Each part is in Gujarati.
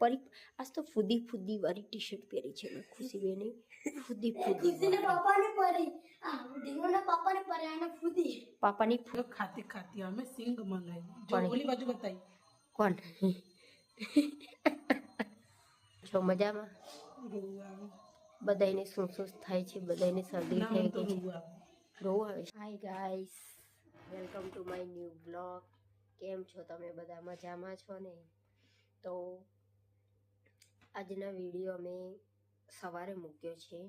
પરી આજ તો ફૂદી ફૂદી વાળી ટી શર્ટ પહેરી છે મેં ખુશી બેને. ફૂદી ફૂદી ખુશીને પાપાને પરી. આ પાપાને પરી આને ફૂદી. પાપાની ખાતી ખાતી અમે સિંગ મંગાઈ. જો ઓલી બાજુ બતાઈ કોણ? છો મજામાં? બધાને શું શું થાય છે? બધાને શરદી થાય થઈ ગઈ છે. રોવ આવે. Hi guys welcome to my new blog કેમ છો તમે બધા? મજામાં છો ને? તો આજના વીડિયો અમે સવારે મૂક્યો છે.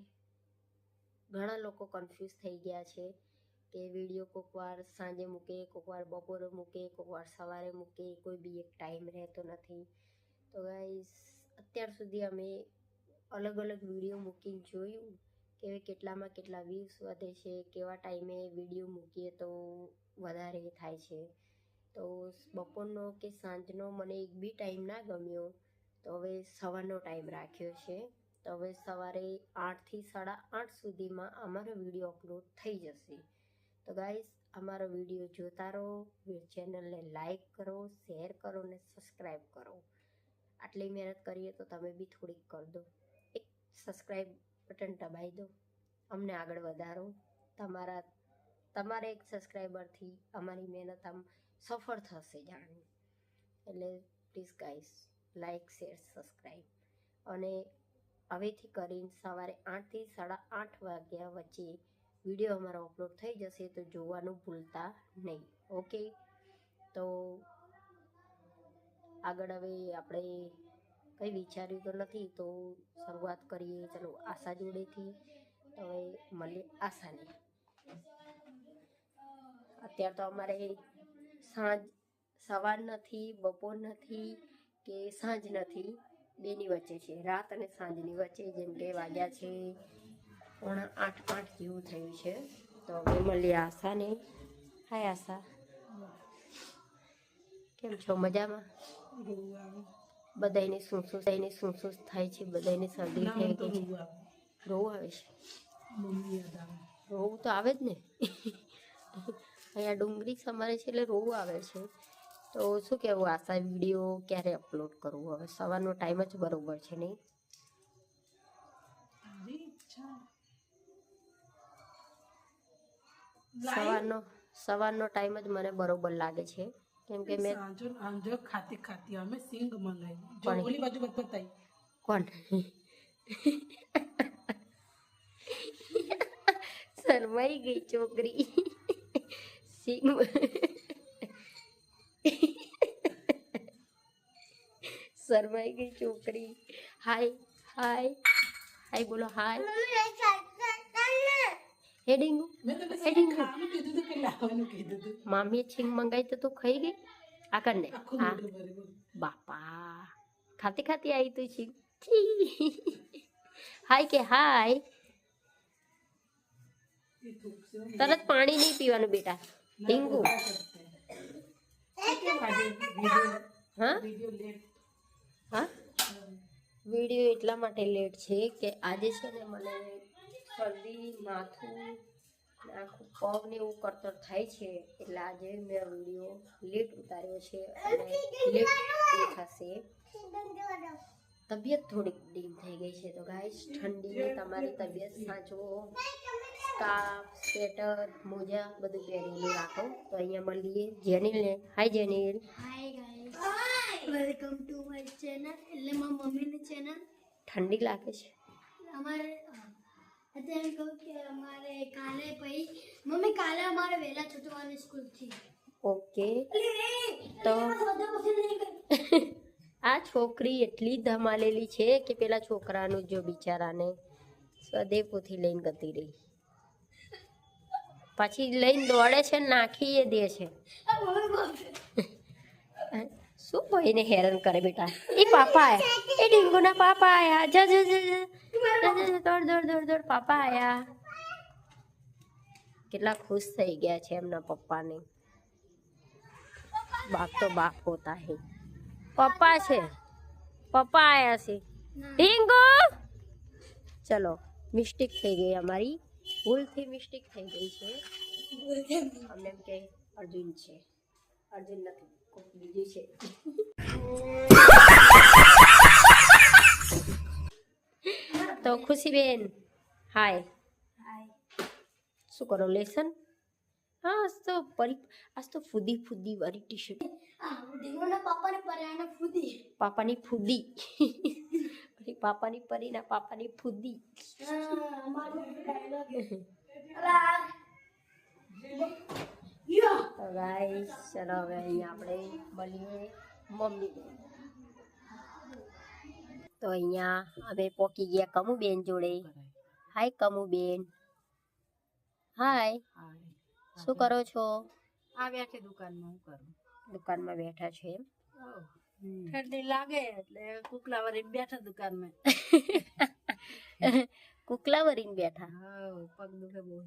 ઘણા લોકો કન્ફ્યુઝ થઈ ગયા છે કે વીડિયો કોઈક વાર સાંજે મૂકે કોઈક વાર બપોરે મૂકે કોઈક વાર સવારે મૂકે, કોઈ બી એક ટાઈમ રહેતો નથી. તો ગાઈસ અત્યાર સુધી અમે અલગ અલગ વીડિયો મૂકીને જોયું કે કેટલામાં કેટલા વ્યૂઝ વધે છે, કેવા ટાઈમે વીડિયો મૂકીએ તો વધારે થાય છે. તો બપોરનો કે સાંજનો મને એક બી ટાઈમ ના ગમ્યો તો હવે સવારનો ટાઈમ રાખ્યો છે. તો હવે સવારે આઠથી સાડા આઠ સુધીમાં અમારો વીડિયો અપલોડ થઈ જશે. તો ગાઈસ, અમારો વીડિયો જોતા રહો ચેનલને લાઈક કરો, શેર કરો ને સબસ્ક્રાઈબ કરો. આટલી મહેનત કરીએ તો તમે બી થોડીક કરી દો. એક સબસ્ક્રાઈબ બટન દબાવી દો. અમને આગળ વધારો. તમારા તમારા એક સબસ્ક્રાઈબરથી અમારી મહેનત આમ સફળ થશે જાણવું એટલે please guys like, share, subscribe. અને હવેથી કરીને સવારે આઠથી સાડા આઠ વાગ્યા વચ્ચે વીડિયો અમારો અપલોડ થઈ જશે, તો જોવાનું ભૂલતા નહીં. ઓકે? તો આગળ હવે આપણે કંઈ વિચાર્યું તો નથી, તો શરૂઆત કરીએ. ચલો, આશા જોડેથી. તો હવે મળીએ આશાને. અત્યારે તો અમારે સાંજ, સવાર નથી, બપોર નથી. કે સાંજ નથી બેની વચ્ચે છે. રાત અને સાંજની વચ્ચે જેમ કે વાગ્યા છે પોણા આઠ આઠ જેવું થયું છે. તો હવે મળીએ આશાને. હાય આશા. કેમ છો? મજામાં? બધાને શું શું બધાને શું શું થાય છે? બધાને શરદી થઈ ગઈ છે? રોવું આવે. છે. રોવું તો આવે જ ને. અહીંયા ડુંગળી સમારે છે એટલે રોવું આવે છે. તો શું કહેવું? આશા વીડિયો ક્યારે અપલોડ કરવું? હવે સવારનો ટાઈમ જ બરોબર છે નહીં? સવારનો સવારનો ટાઈમ જ મને બરોબર લાગે છે. કેમ કે મેં સાંજો આંજો ખાતી ખાતી અમે સિંગ મંગાવી જો ઓલી બાજુ બતાઈ કોણ? શરમાઈ ગઈ છોકરી. સિંગ શરમાઈ ગઈ છોકરી હાય હાય હાય બોલો હાય હે ડીંગુ મેં તને એ ઢીંગુ. ખાવાનું કીધું હતું કે લાવવાનું કીધું હતું મામીએ છીંગ મંગાવી તો તું ખાઈ ગઈ આ કરને આખું હા મોઢું ભરી ભરી. બાપા ખાતી ખાતી આવી તું છી છી હાય કે હાય એ થૂંકશે હો. તરત પાણી નહીં પીવાનું બેટા ના, ડીંગુ બધા કરશે. આ કેમ આજે વીડિયો હા? વીડિયો હા? વીડિયો એટલા માટે લેટ છે કે આજે છે ને મને શરદી માથું આખું પગ ને એવું કરતર થાય છે. એટલે આજે મેં વીડિયો લેટ ઉતાર્યો છે અને લેટ થશે. તબિયત થોડીક ડીમ થઈ ગઈ છે તો ગાય ઠંડી તમારી તબિયત સાચવો. સ્કાર્ફ સ્વેટર મોજા બધું પહેરીને રાખો. તો અહીંયા મળીએ. જેનિલને hi Jenil. Hi guys welcome to my channel એટલે મારા મમ્મીની ચેનલ ઠંડી લાગે છે. અમારે અત્યારે કહું કે અમારે કાલે પછી મમ્મી કાલે અમારે વહેલા છૂટવાની સ્કૂલથી ઓકે તો તો આ છોકરી એટલી ધમાલેલી છે કે પેલા છોકરાનું જો બિચારાને સ્વદેપોથી લઈને ગતી રહી. પછી લઈને દોડે છે નાખી દે છે. શું ભાઈને હેરાન કરે બેટા? એ પાપા આયા. એ ડીંગુના પાપા આયા. જા, જા, જા, દોડ દોડ દોડ દોડ. પાપા આયા. કેટલા ખુશ થઈ ગયા છે એમના પપ્પાને. બાપ તો બાપ હોતા હે. પપ્પા છે. પપ્પા આયા છે. ડીંગુ! ચલો મિસ્ટેક થઈ ગઈ અમારી. ભૂલથી મિસ્ટેક થઈ ગઈ છે. અમને એમ કે અર્જુન છે. અર્જુન નથી કોઈક બીજું છે. તો ખુશીબેન હાય. શું કરો લેસન? હા આજ તો પરી આજ તો ફૂદી ફૂદી વાળી ટી શર્ટ પાપાની ફૂદી. પાપાની ફૂદી. મારી પાપાની પરીના પાપાની ફૂદી. તો ગાઈસ ચલો હવે અહીંયા આપણે મળીએ મમ્મી તો અહીંયા અમે પોકી ગયા કમુબેન જોડે. હાય કમુબેન હાય શું કરો છો? આ બેઠે દુકાનમાં હું કરું? દુકાનમાં બેઠા છે એમ? ઠંડી લાગે એટલે કુકલા વરીને બેઠા દુકાનમાં. કુકલા વરીને બેઠા પગ દુખે બહુ.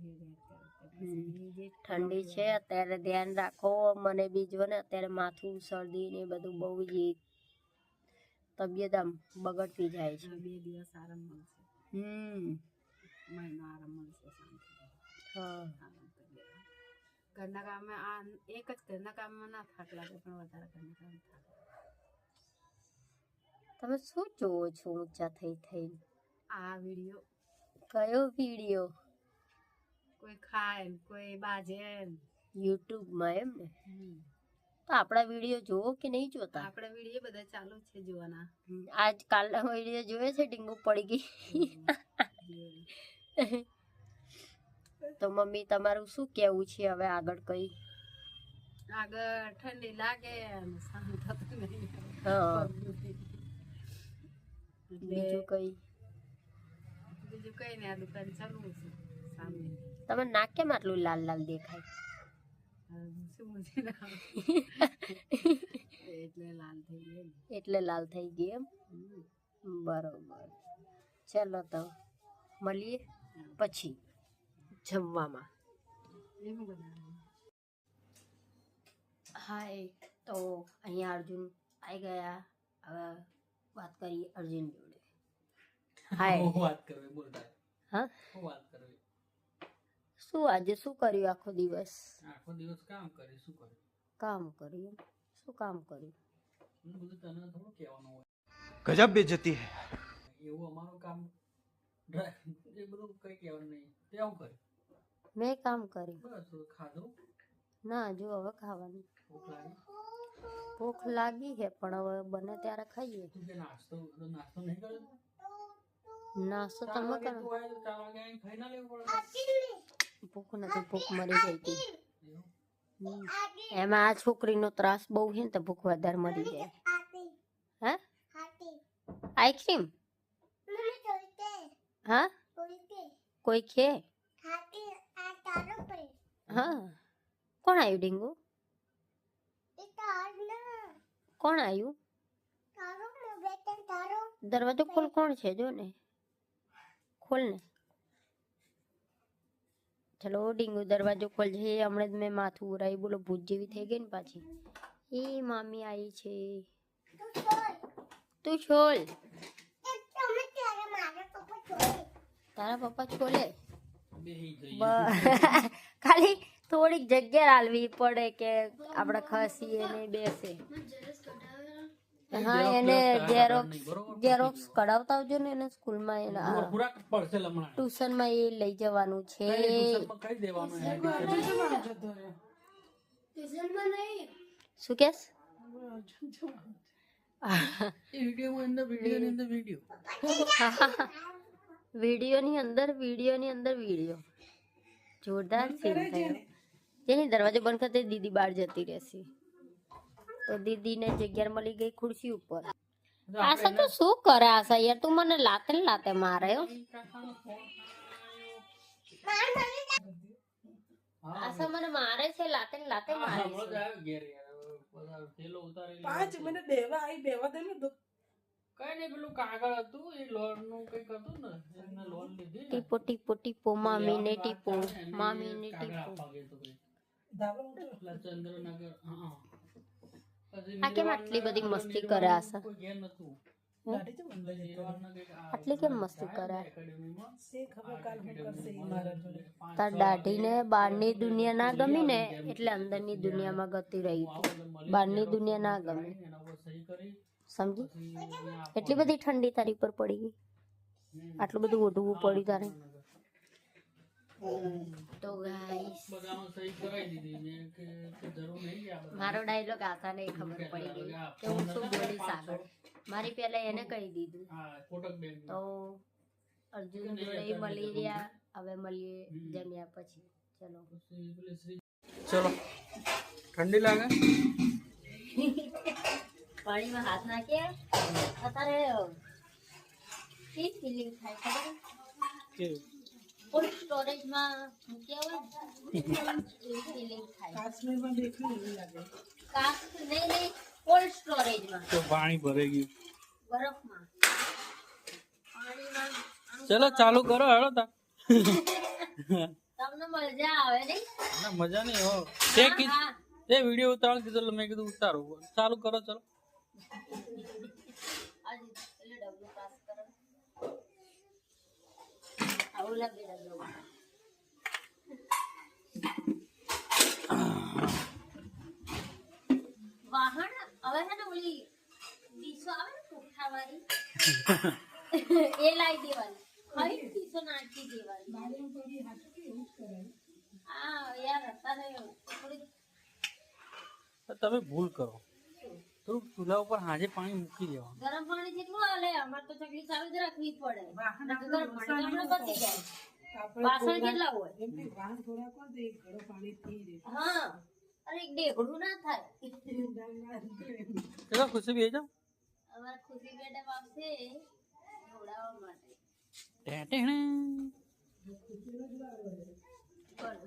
ઠંડી છે અત્યારે ધ્યાન રાખો મને બીજો ને અત્યારે માથું શરદી ને બધું બહુ જ તબિયત આમ બગડતી જાય છે. બે દિવસ આરામ મળશે. હમ. મહિનો આરામ મળશે હા. ઘરના કામે આ એક જ ઘરના કામમાં ના થાક લાગે પણ વધારે ઘરના કામ થાક. તમે શું જોવો છો ઊંચા થઈ થઈ આ વીડિયો. કયો વીડિયો? કોઈ ખાય કોઈ બાજે. યુટ્યુબમાં એમ ને? તો આપણા વીડિયો જોવો કે નહીં જોતા? આપણા વીડિયો બધા ચાલુ છે જોવાના. આજ કાલના વીડિયો જોયે છે ડીંગુ પડી ગઈ. તો મમ્મી તમારું શું કેવું છે હવે આગળ કઈ? આગળ ઠંડી લાગે સારું થતું નહીં. બીજું એટલે કઈ? બીજું કઈ નહીં આ દુકાન ચાલુ છે સામે. તમે નાક કેમ આટલું લાલ લાલ દેખાય? હવે શું મજા ના આવે. એટલે લાલ થઈ ગઈ ને. એટલે લાલ થઈ ગઈ એમ? હમ. બરોબર. ચાલો તો મળીએ પછી જમવામાં. એમ બનાવે હાય તો અહીંયા અર્જુન આવી ગયા. હવે વાત કરી અર્જુન જોડે હાય હું વાત કરવી બોલતા હા હું વાત કરવી શું આજે શું કર્યું આખો દિવસ આખો દિવસ કામ કર્યું શું કર્યું કામ કર્યું શું કામ કર્યું બધું તને થોડું કહેવાનું હોય ગજબ બેજતી હે એવું અમારું કામ એ બધું કઈ કહેવાનું નહીં તે આવું કર્યું મેં કામ કર્યું બસ ખાધું ના જો હવે ખાવાનું ભૂખ લાગી ભૂખ લાગી છે પણ હવે બને ત્યારે ખાઈએ. તું કે નાસ્તો તો નાસ્તો નહીં કર્યો નાસ્તો ચાર તમે વાગે કરો. તું આવ્યો તો ચાર વાગે આવીને ખાઈ ના લેવું પડે. ભૂખ નથી ભૂખ મરી ગઈ હતી એવું? હમ. એમાં આ છોકરીનો ત્રાસ બહુ છે ને તો ભૂખ વધારે મરી જાય. હે? આઈસ્ક્રીમ? હા? કોઈ ખે હા. કોણ આવ્યું ડીંગુ? કોણ આવ્યું દરવાજો ખોલ કોણ છે? જો ને. ખોલ ને. ચલો ડીંગુ દરવાજો ખોલ. છે હમણાં જ મેં માથું ઉરાયું. બોલો ભૂત જેવી થઈ ગઈ ને પાછી. એ મામી આવી છે. તું છોલ. તારા પપ્પા છોલે? ખાલી થોડીક જગ્યા હાલવી પડે કે આપણે ખસીએ ને બેસે. હા એને ઝેરોક્સ ઝેરોક્સ કઢાવતા આવજો ને એને સ્કૂલમાં એને પૂરા પડશે લમણા ટ્યુશનમાં એ લઈ જવાનું છે. શું કેસ? વીડિયો ની અંદર વિડીયોની અંદર વીડિયો વિડીયોની અંદર વીડિયો જોરદાર સીન થયો. જેની દરવાજો બંધ કરતી દીદી બહાર જતી રહેશે. તો દીદીને જગ્યા મળી ગઈ ખુરશી ઉપર. આશા તો શું કરે આશા યાર તું મને લાતે ને લાતે મારે હો. આશા મને મારે છે લાતે ને લાતે મારે હમણાં જ છે આવ્યો ઘેર યાર. બધા થેલો ઉતારી પાંચ મિનિટ દેવા આવી બેવા દે ને તો. કઈ નહીં પેલું કાગળ હતું એ લોનનું કંઈક હતું ને એને લોન લીધી ને. ટીપો ટીપો ટીપો મામીને લેવાનું ટીપો વાત થાય ને, એને મામીને કાગળ ટીપો. આપવા ગયું હતું કંઈક. ધાબા ઉપર પેલા ચંદ્રનગર હા પછી આ કેમ આટલી બધી મસ્તી કરે આશા? આટલી કેમ મસ્તી કરે? તાર દાઢીને બહારની દુનિયા ના ગમી ને એટલે અંદરની દુનિયામાં ગતી રહી તું મળી બહારની દુનિયા ના ગમી. સમજી? એટલી બધી ઠંડી તારી પર પડી ગઈ. આટલું બધું ઓઢવું પડ્યું તારે. તો. મારો ડાયલોગ આસાને ખબર પડી ગઈ કે હું શું બોલીશ આગળ. મારી પહેલા એને કહી દીધું. હા કોટક બેંક તો અર્જુન જોડે મળી રહ્યા. હવે મળીએ જમ્યા પછી. ચલો. ચલો. ઠંડી લાગે? પાણીમાં હાથ નાખ્યા અત્યારે કેવી ફિલિંગ થાય ખબર? કેવું? કોલ્ડ સ્ટોરેજમાં મૂક્યા હોય ને, એવી ફિલિંગ થાય કાચ નહીં નહીં કોલ્ડ સ્ટોરેજમાં તો પાણી ભરાઈ ગયું. બરફમાં. પાણીમાં ચલો ચાલુ કરો હેડો તા. તમને મજા આવે નહીં? ના મજા નહીં હો. તે કીધું તે વિડિયો ઉતારણ કીધું એટલે મેં કીધું ઉતારો. ચાલુ કરો ચલો આજે એટલે ડબલું પાસ કરો વાહન હવે છે ને ઓલી ડીશો આવે ને પુઠ્ઠાવાળી, એ લાવી દેવાની. કઈ ડીશો નાખી દેવાની. હા, યાર, અત્યારે થોડી તમે ભૂલ કરો. થોડુંક ચૂલા ઉપર હાજે પાણી મૂકી દેવાનું. ગરમ પાણી જેટલું હાલે અમારે તો ચકલી ચાલુ જ રાખવી જ પડે નકર ગરમ પાણી તો હમણાં પતી જાય. વાસણ કેટલા હોય? હા અરે એક ડેગડું ના થાય. ચલો ખુશી બે જાઓ. અમારા ખુશી મેડમ આવશે જોડાવા માટે. ટેટેણે. બોલો.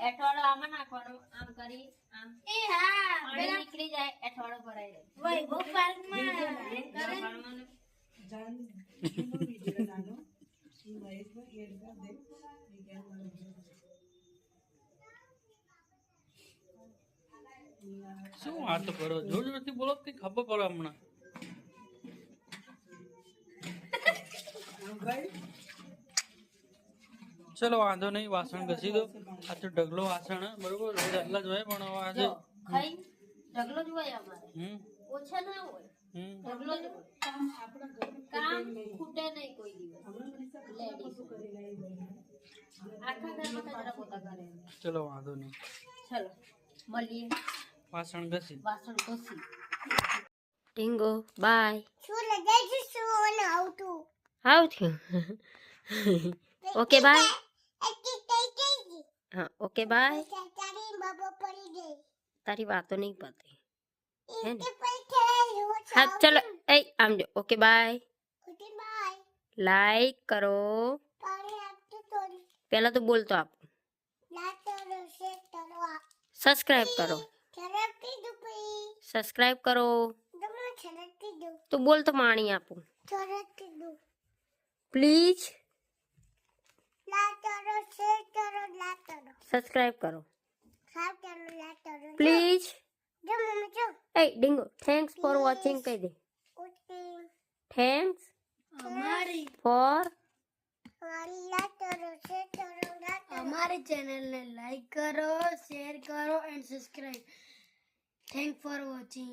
એઠવાડો આમાં નાખવાનો આમ કરી આમ એ હા પાણી નીકળી જાય એઠવાડો ભરાઈ જાય વૈભવ પાર્કમાં ભરવાનું શું વાત કરો જોર જોરથી બોલો કઈ ખબર પડે હમણાં ચલો વાંધો નહીં વાસણ ઘસી દો. આ તો ઢગલો વાસણ હે, બરોબર? રોજ આટલા જ હોય પણ હવે આજે. જો ખાઈ ઢગલો જ હોય અમારે. હમ. ઓછા ના હોય. હમ. ઢગલો જ હોય. કામ ખૂટે નહીં કોઈ દિવસ. લેડીઝ આખા ઘરમાં કચરા પોતા કરે. ચલો વાંધો નહીં. ચલો મળીએ. વાસણ ઘસી. વાસણ ઘસી. ટીંગો બાય. શું લગાઈ શું આવતું? હાવ થયું ઓકે બાય. એકી કઈ કઈ હા ઓકે બાય તારી બાબા પડી ગઈ તારી વાતો નહીં પતે હે ને? તે પૈસે હા ચલો એ આમ જો okay bye good bye like કરો તારી આપતું થોડી પહેલા તો બોલતો સબસ્ક્રાઇબ કરો. પ્લીઝ એ ડિંગો થેન્ક્સ ફોર વોચિંગ કહી દે. થેન્ક્સ અમારી ફોર અમારી ચેનલને લાઈક કરો શેર કરો and subscribe thank for watching